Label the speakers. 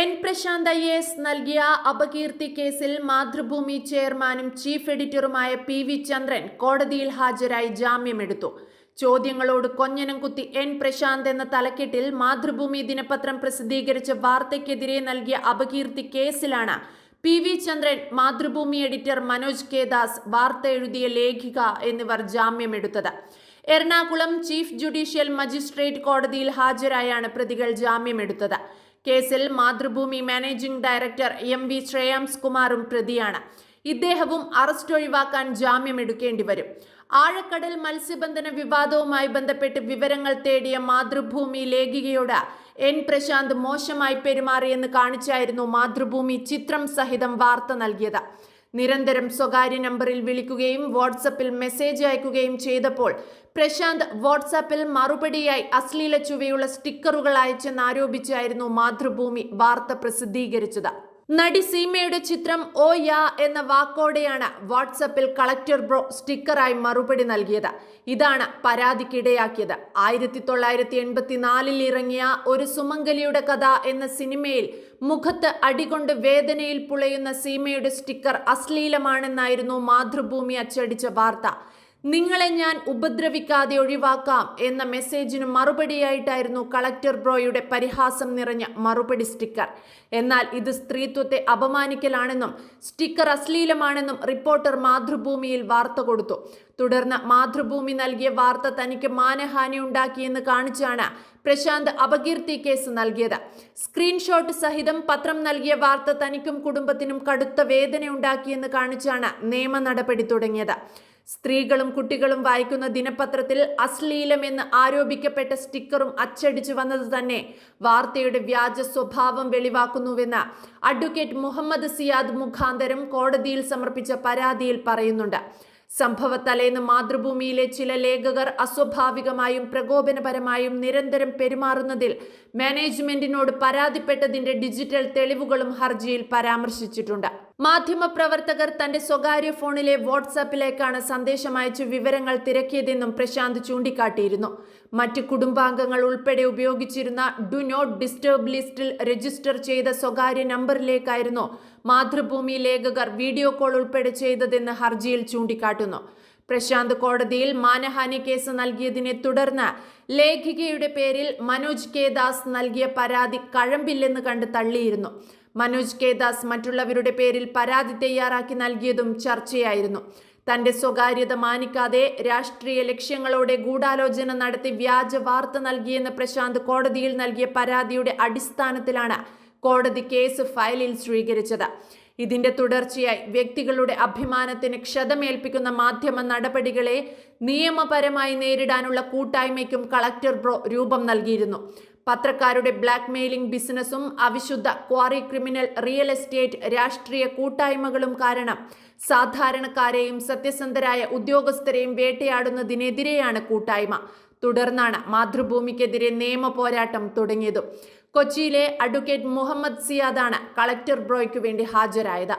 Speaker 1: N Prashant I S നൽകിയ അപകീർത്തി കേസിൽ മാതൃഭൂമി ചെയർമാനും ചീഫ് എഡിറ്ററുമായ പി വി ചന്ദ്രൻ കോടതിയിൽ ഹാജരായി ജാമ്യമെടുത്തു. ചോദ്യങ്ങളോട് കൊഞ്ഞനം കുത്തി എൻ പ്രശാന്ത് എന്ന തലക്കെട്ടിൽ മാതൃഭൂമി ദിനപത്രം പ്രസിദ്ധീകരിച്ച വാർത്തയ്ക്കെതിരെ നൽകിയ അപകീർത്തി കേസിലാണ് P V Chandran Mathrubhumi editor Manoj K Das വാർത്ത എഴുതിയ ലേഖിക എന്നിവർ ജാമ്യമെടുത്തത്. എറണാകുളം ചീഫ് ജുഡീഷ്യൽ മജിസ്ട്രേറ്റ് കോടതിയിൽ ഹാജരായാണ് പ്രതികൾ ജാമ്യമെടുത്തത്. കേസിൽ Mathrubhumi managing director M V Shreyams കുമാറും പ്രതിയാണ്. ഇദ്ദേഹവും അറസ്റ്റ് ഒഴിവാക്കാൻ ജാമ്യമെടുക്കേണ്ടി വരും. ആഴക്കടൽ മത്സ്യബന്ധന വിവാദവുമായി ബന്ധപ്പെട്ട് വിവരങ്ങൾ തേടിയ മാതൃഭൂമി ലേഖികയോട് എൻ പ്രശാന്ത് മോശമായി പെരുമാറിയെന്ന് കാണിച്ചായിരുന്നു മാതൃഭൂമി ചിത്രം സഹിതം വാർത്ത നൽകിയത്. നിരന്തരം സ്വകാര്യ നമ്പറിൽ വിളിക്കുകയും വാട്സപ്പിൽ മെസ്സേജ് അയക്കുകയും ചെയ്തപ്പോൾ പ്രശാന്ത് വാട്സാപ്പിൽ മറുപടിയായി അശ്ലീല ചുവയുള്ള സ്റ്റിക്കറുകൾ അയച്ചെന്നാരോപിച്ചായിരുന്നു മാതൃഭൂമി വാർത്ത പ്രസിദ്ധീകരിച്ചത്. നടി സീമയുടെ ചിത്രം ഓ യാ എന്ന വാക്കോടെയാണ് വാട്സപ്പിൽ കളക്ടർ ബ്രോ സ്റ്റിക്കറായി മറുപടി നൽകിയത്. ഇതാണ് പരാതിക്കിടയാക്കിയത്. ആയിരത്തി തൊള്ളായിരത്തി എൺപത്തിനാലിൽ ഇറങ്ങിയ ഒരു സുമംഗലിയുടെ കഥ എന്ന സിനിമയിൽ മുഖത്ത് അടികൊണ്ട് വേദനയിൽ പുളയുന്ന സീമയുടെ സ്റ്റിക്കർ അശ്ലീലമാണെന്നായിരുന്നു മാതൃഭൂമി അച്ചടിച്ച വാർത്ത. നിങ്ങളെ ഞാൻ ഉപദ്രവിക്കാതെ ഒഴിവാക്കാം എന്ന മെസ്സേജിന് മറുപടിയായിട്ടായിരുന്നു കളക്ടർ ബ്രോയുടെ പരിഹാസം നിറഞ്ഞ മറുപടി സ്റ്റിക്കർ. എന്നാൽ ഇത് സ്ത്രീത്വത്തെ അപമാനിക്കലാണെന്നും സ്റ്റിക്കർ അശ്ലീലമാണെന്നും റിപ്പോർട്ടർ മാതൃഭൂമിയിൽ വാർത്ത കൊടുത്തു. തുടർന്ന് മാതൃഭൂമി നൽകിയ വാർത്ത തനിക്ക് മാനഹാനി ഉണ്ടാക്കിയെന്ന് കാണിച്ചാണ് പ്രശാന്ത് അപകീർത്തി കേസ് നൽകിയത്. സ്ക്രീൻഷോട്ട് സഹിതം പത്രം നൽകിയ വാർത്ത തനിക്കും കുടുംബത്തിനും കടുത്ത വേദന ഉണ്ടാക്കിയെന്ന് കാണിച്ചാണ് നിയമ നടപടി തുടങ്ങിയത്. സ്ത്രീകളും കുട്ടികളും വായിക്കുന്ന ദിനപത്രത്തിൽ അശ്ലീലമെന്ന് ആരോപിക്കപ്പെട്ട സ്റ്റിക്കറും അച്ചടിച്ചു വന്നത് തന്നെ വാർത്തയുടെ വ്യാജ സ്വഭാവം വെളിവാക്കുന്നുവെന്ന് അഡ്വക്കേറ്റ് മുഹമ്മദ് സിയാദ് മുഖാന്തരം കോടതിയിൽ സമർപ്പിച്ച പരാതിയിൽ പറയുന്നുണ്ട്. സംഭവത്തലേന്ന് മാതൃഭൂമിയിലെ ചില ലേഖകർ അസ്വാഭാവികമായും പ്രകോപനപരമായും നിരന്തരം പെരുമാറുന്നതിൽ മാനേജ്മെന്റിനോട് പരാതിപ്പെട്ടതിന്റെ ഡിജിറ്റൽ തെളിവുകളും ഹർജിയിൽ പരാമർശിച്ചിട്ടുണ്ട്. മാധ്യമപ്രവർത്തകർ തന്റെ സ്വകാര്യ ഫോണിലെ വാട്സാപ്പിലേക്കാണ് സന്ദേശം അയച്ച് വിവരങ്ങൾ തിരക്കിയതെന്നും പ്രശാന്ത് ചൂണ്ടിക്കാട്ടിയിരുന്നു. മറ്റ് കുടുംബാംഗങ്ങൾ ഉൾപ്പെടെ ഉപയോഗിച്ചിരുന്ന ഡു നോട്ട് ഡിസ്റ്റർബ് ലിസ്റ്റിൽ രജിസ്റ്റർ ചെയ്ത സ്വകാര്യ നമ്പറിലേക്കായിരുന്നു മാതൃഭൂമി ലേഖകർ വീഡിയോ കോൾ ഉൾപ്പെടെ ചെയ്തതെന്ന് ഹർജിയിൽ ചൂണ്ടിക്കാട്ടുന്നു. പ്രശാന്ത് കോടതിയിൽ മാനഹാനി കേസ് നൽകിയതിനെ തുടർന്ന് ലേഖികയുടെ പേരിൽ മനോജ് കെ ദാസ് നൽകിയ പരാതി കഴമ്പില്ലെന്ന് കണ്ട് തള്ളിയിരുന്നു. മനോജ് കെ ദാസ് മറ്റുള്ളവരുടെ പേരിൽ പരാതി തയ്യാറാക്കി നൽകിയതും ചർച്ചയായിരുന്നു. തന്റെ സ്വകാര്യത മാനിക്കാതെ രാഷ്ട്രീയ ലക്ഷ്യങ്ങളോടെ ഗൂഢാലോചന നടത്തി വ്യാജ വാർത്ത നൽകിയെന്ന് പ്രശാന്ത് കോടതിയിൽ നൽകിയ പരാതിയുടെ അടിസ്ഥാനത്തിലാണ് കോടതി കേസ് ഫയലിൽ സ്വീകരിച്ചത്. ഇതിന്റെ തുടർച്ചയായി വ്യക്തികളുടെ അഭിമാനത്തിന് ക്ഷതമേൽപ്പിക്കുന്ന മാധ്യമ നടപടികളെ നിയമപരമായി നേരിടാനുള്ള കൂട്ടായ്മയ്ക്കും കളക്ടർ ബ്രോ രൂപം നൽകിയിരുന്നു. പത്രക്കാരുടെ ബ്ലാക്ക് മെയിലിംഗ് ബിസിനസ്സും അവിശുദ്ധ ക്വാറി ക്രിമിനൽ റിയൽ എസ്റ്റേറ്റ് രാഷ്ട്രീയ കൂട്ടായ്മകളും കാരണം സാധാരണക്കാരെയും സത്യസന്ധരായ ഉദ്യോഗസ്ഥരെയും വേട്ടയാടുന്നതിനെതിരെയാണ് കൂട്ടായ്മ. തുടർന്നാണ് മാതൃഭൂമിക്കെതിരെ നിയമ പോരാട്ടം തുടങ്ങിയതും. കൊച്ചിയിലെ അഡ്വക്കേറ്റ് മുഹമ്മദ് സിയാദാണ് കളക്ടർ ബ്രോയ്ക്കു വേണ്ടി ഹാജരായത്.